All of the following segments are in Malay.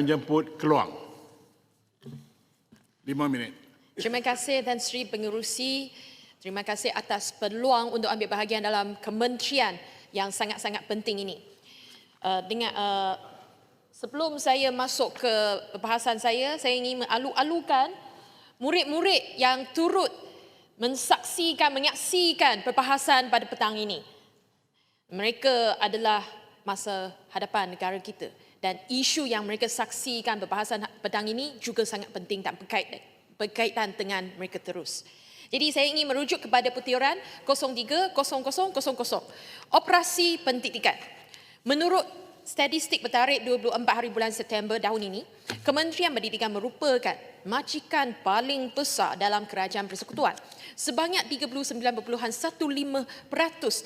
menjemput Keluang. Lima minit. Terima kasih Tan Sri Pengerusi. Terima kasih atas peluang untuk ambil bahagian dalam kementerian yang sangat-sangat penting ini. Uh, dengan uh, sebelum saya masuk ke perbahasan saya, saya ingin mengalu-alukan murid-murid yang turut mensaksikan, menyaksikan perbahasan pada petang ini. Mereka adalah masa hadapan negara kita dan isu yang mereka saksikan perbahasan petang ini juga sangat penting dan berkaitan, dengan mereka terus. Jadi saya ingin merujuk kepada putiran 030000 operasi pendidikan. Menurut statistik bertarikh 24 hari bulan September tahun ini, Kementerian Pendidikan merupakan majikan paling besar dalam kerajaan persekutuan. Sebanyak 39.15%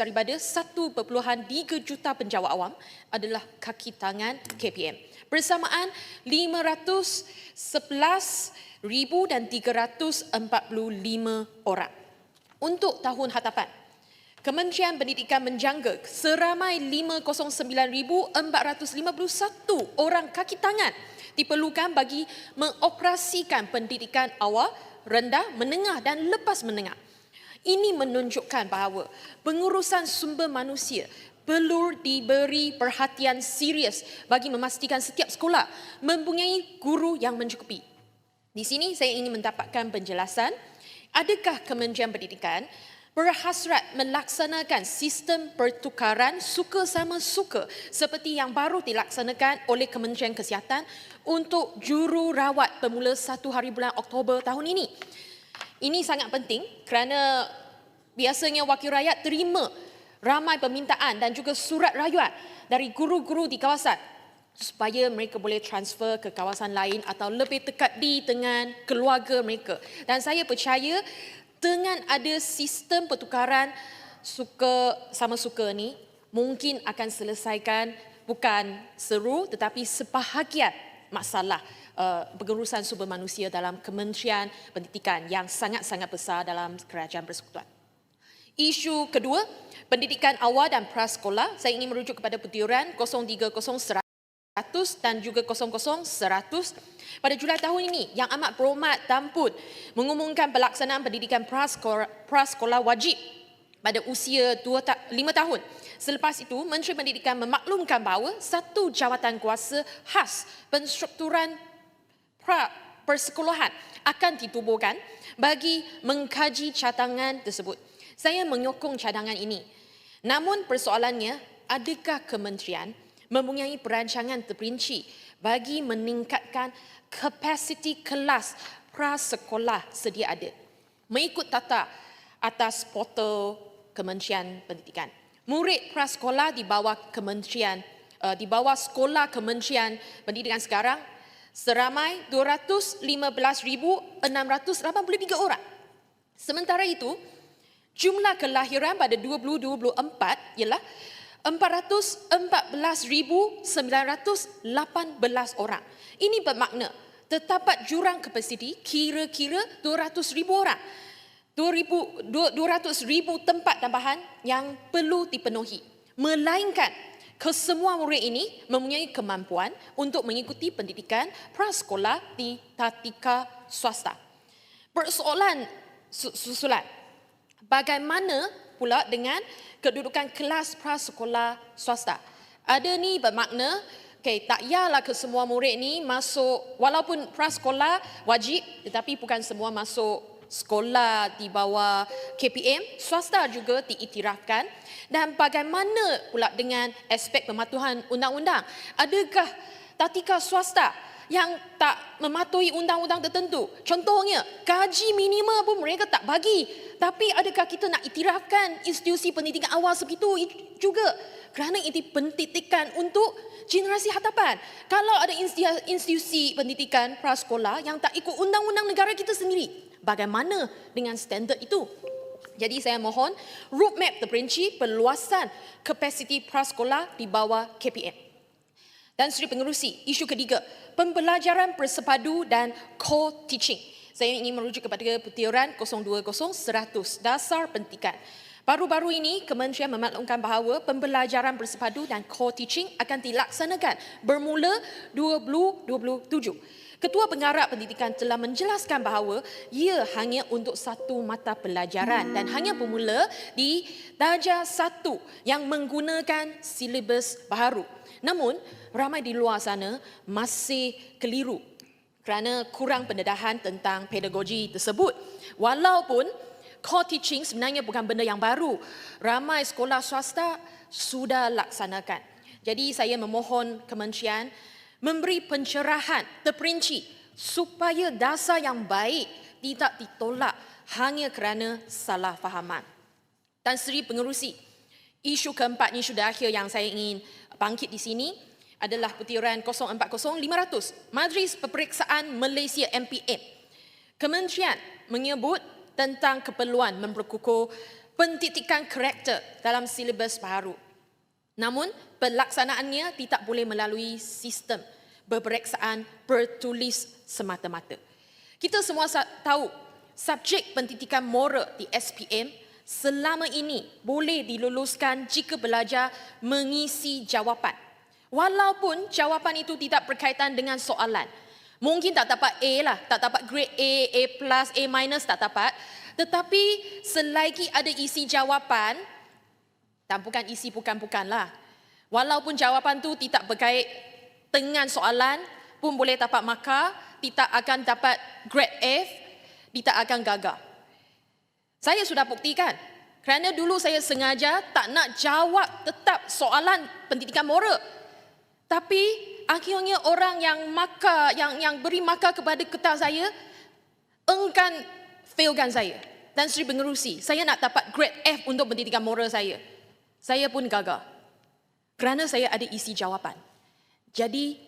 daripada 1.3 juta penjawat awam adalah kaki tangan KPM. Bersamaan 511 1,345 orang. Untuk tahun hadapan, Kementerian Pendidikan menjangka seramai 509,451 orang kaki tangan diperlukan bagi mengoperasikan pendidikan awal, rendah, menengah dan lepas menengah. Ini menunjukkan bahawa pengurusan sumber manusia perlu diberi perhatian serius bagi memastikan setiap sekolah mempunyai guru yang mencukupi di sini saya ingin mendapatkan penjelasan, adakah Kementerian Pendidikan berhasrat melaksanakan sistem pertukaran suka sama suka seperti yang baru dilaksanakan oleh Kementerian Kesihatan untuk juru rawat bermula satu hari bulan Oktober tahun ini. Ini sangat penting kerana biasanya wakil rakyat terima ramai permintaan dan juga surat rayuan dari guru-guru di kawasan supaya mereka boleh transfer ke kawasan lain atau lebih dekat di dengan keluarga mereka. Dan saya percaya dengan ada sistem pertukaran suka sama suka ni mungkin akan selesaikan bukan seru tetapi sebahagian masalah uh, pengurusan sumber manusia dalam Kementerian Pendidikan yang sangat-sangat besar dalam kerajaan persekutuan. Isu kedua, pendidikan awal dan prasekolah, saya ingin merujuk kepada putiran 0301 100 dan juga 00 100 pada Julai tahun ini yang amat berhormat dan pun mengumumkan pelaksanaan pendidikan prasekolah, prasekolah wajib pada usia 2 ta- 5 tahun. Selepas itu, Menteri Pendidikan memaklumkan bahawa satu jawatan kuasa khas penstrukturan pra persekolahan akan ditubuhkan bagi mengkaji cadangan tersebut. Saya menyokong cadangan ini. Namun persoalannya, adakah kementerian mempunyai perancangan terperinci bagi meningkatkan kapasiti kelas prasekolah sedia ada. Mengikut tata atas portal Kementerian Pendidikan. Murid prasekolah di bawah Kementerian uh, di bawah sekolah Kementerian Pendidikan sekarang seramai 215,683 orang. Sementara itu, jumlah kelahiran pada 2024 ialah 414,918 orang. Ini bermakna terdapat jurang kapasiti kira-kira 200,000 orang. 200,000 tempat tambahan yang perlu dipenuhi. Melainkan kesemua murid ini mempunyai kemampuan untuk mengikuti pendidikan prasekolah di tatika swasta. Persoalan susulan, bagaimana pula dengan kedudukan kelas prasekolah swasta. Ada ni bermakna okay, tak yalah ke semua murid ni masuk walaupun prasekolah wajib tetapi bukan semua masuk sekolah di bawah KPM swasta juga diiktirafkan dan bagaimana pula dengan aspek pematuhan undang-undang adakah tatika swasta yang tak mematuhi undang-undang tertentu. Contohnya, gaji minimal pun mereka tak bagi. Tapi adakah kita nak iktirafkan institusi pendidikan awal sebegitu juga? Kerana ini pendidikan untuk generasi hadapan. Kalau ada institusi pendidikan prasekolah yang tak ikut undang-undang negara kita sendiri, bagaimana dengan standard itu? Jadi saya mohon roadmap terperinci perluasan kapasiti prasekolah di bawah KPM. Dan Seri Pengerusi, isu ketiga, pembelajaran bersepadu dan co-teaching. Saya ingin merujuk kepada putiran 020-100, dasar pendidikan. Baru-baru ini, Kementerian memaklumkan bahawa pembelajaran bersepadu dan core teaching akan dilaksanakan bermula 2027. Ketua Pengarah Pendidikan telah menjelaskan bahawa ia hanya untuk satu mata pelajaran dan hanya bermula di darjah satu yang menggunakan silibus baharu. Namun, ramai di luar sana masih keliru kerana kurang pendedahan tentang pedagogi tersebut. Walaupun core teaching sebenarnya bukan benda yang baru. Ramai sekolah swasta sudah laksanakan. Jadi saya memohon kementerian memberi pencerahan terperinci supaya dasar yang baik tidak ditolak hanya kerana salah fahaman. Tan Sri Pengerusi, isu keempat ni sudah akhir yang saya ingin bangkit di sini adalah putiran 040500 Majlis Peperiksaan Malaysia MPM. Kementerian menyebut tentang keperluan memperkukuh pentitikan karakter dalam silibus baharu. Namun, pelaksanaannya tidak boleh melalui sistem peperiksaan bertulis semata-mata. Kita semua tahu subjek pentitikan moral di SPM selama ini boleh diluluskan jika belajar mengisi jawapan. Walaupun jawapan itu tidak berkaitan dengan soalan. Mungkin tak dapat A lah, tak dapat grade A, A plus, A minus tak dapat. Tetapi selagi ada isi jawapan, dan bukan isi bukan-bukan lah. Walaupun jawapan tu tidak berkait dengan soalan, pun boleh dapat markah, tidak akan dapat grade F, tidak akan gagal. Saya sudah buktikan. Kerana dulu saya sengaja tak nak jawab tetap soalan pendidikan moral. Tapi akhirnya orang yang maka yang yang beri maka kepada kertas saya enggan failkan saya. Dan Sri Pengerusi, saya nak dapat grade F untuk pendidikan moral saya. Saya pun gagal. Kerana saya ada isi jawapan. Jadi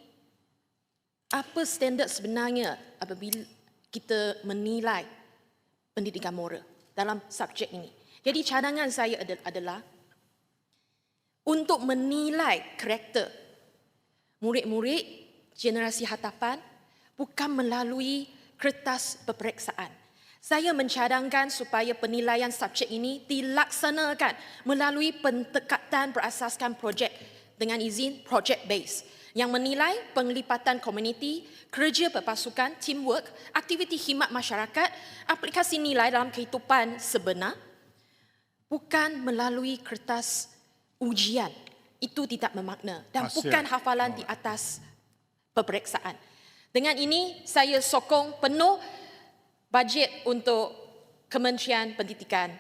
apa standard sebenarnya apabila kita menilai pendidikan moral dalam subjek ini? Jadi cadangan saya ad- adalah untuk menilai karakter murid-murid generasi hadapan bukan melalui kertas peperiksaan. Saya mencadangkan supaya penilaian subjek ini dilaksanakan melalui pendekatan berasaskan projek dengan izin project base yang menilai penglipatan komuniti, kerja berpasukan, teamwork, aktiviti khidmat masyarakat, aplikasi nilai dalam kehidupan sebenar bukan melalui kertas ujian. Itu tidak bermakna dan Hasil. bukan hafalan di atas peperiksaan. Dengan ini saya sokong penuh bajet untuk Kementerian Pendidikan.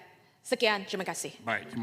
Sekian, terima kasih. Baik, terima